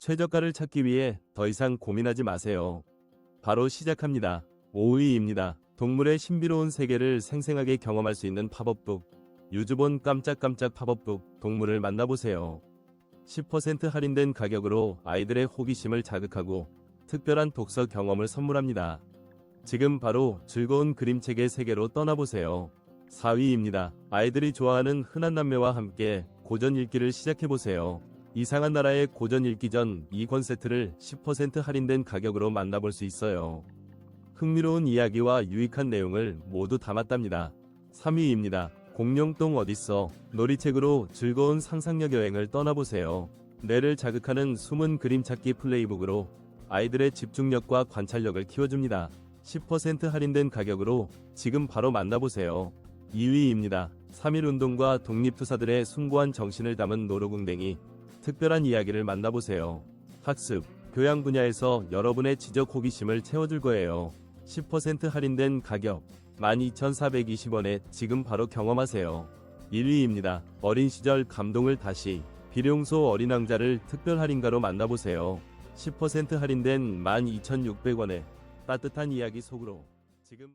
최저가를 찾기 위해 더 이상 고민하지 마세요. 바로 시작합니다. 5위입니다. 동물의 신비로운 세계를 생생하게 경험할 수 있는 팝업북. 유주본 깜짝깜짝 팝업북 동물을 만나보세요. 10% 할인된 가격으로 아이들의 호기심을 자극하고 특별한 독서 경험을 선물합니다. 지금 바로 즐거운 그림책의 세계로 떠나보세요. 4위입니다. 아이들이 좋아하는 흔한 남매와 함께 고전 읽기를 시작해보세요. 이상한 나라의 고전 읽기 전 2권 세트를 10% 할인된 가격으로 만나볼 수 있어요. 흥미로운 이야기와 유익한 내용을 모두 담았답니다. 3위입니다. 공룡똥 어딨어? 놀이책으로 즐거운 상상력 여행을 떠나보세요. 뇌를 자극하는 숨은 그림 찾기 플레이북으로 아이들의 집중력과 관찰력을 키워줍니다. 10% 할인된 가격으로 지금 바로 만나보세요. 2위입니다. 3.1 운동과 독립투사들의 숭고한 정신을 담은 노루궁뎅이 특별한 이야기를 만나보세요. 학습, 교양 분야에서 여러분의 지적 호기심을 채워줄 거예요. 10% 할인된 가격 12,420원에 지금 바로 경험하세요. 1위입니다. 어린 시절 감동을 다시 비룡소 어린 왕자를 특별 할인가로 만나보세요. 10% 할인된 12,600원에 따뜻한 이야기 속으로 지금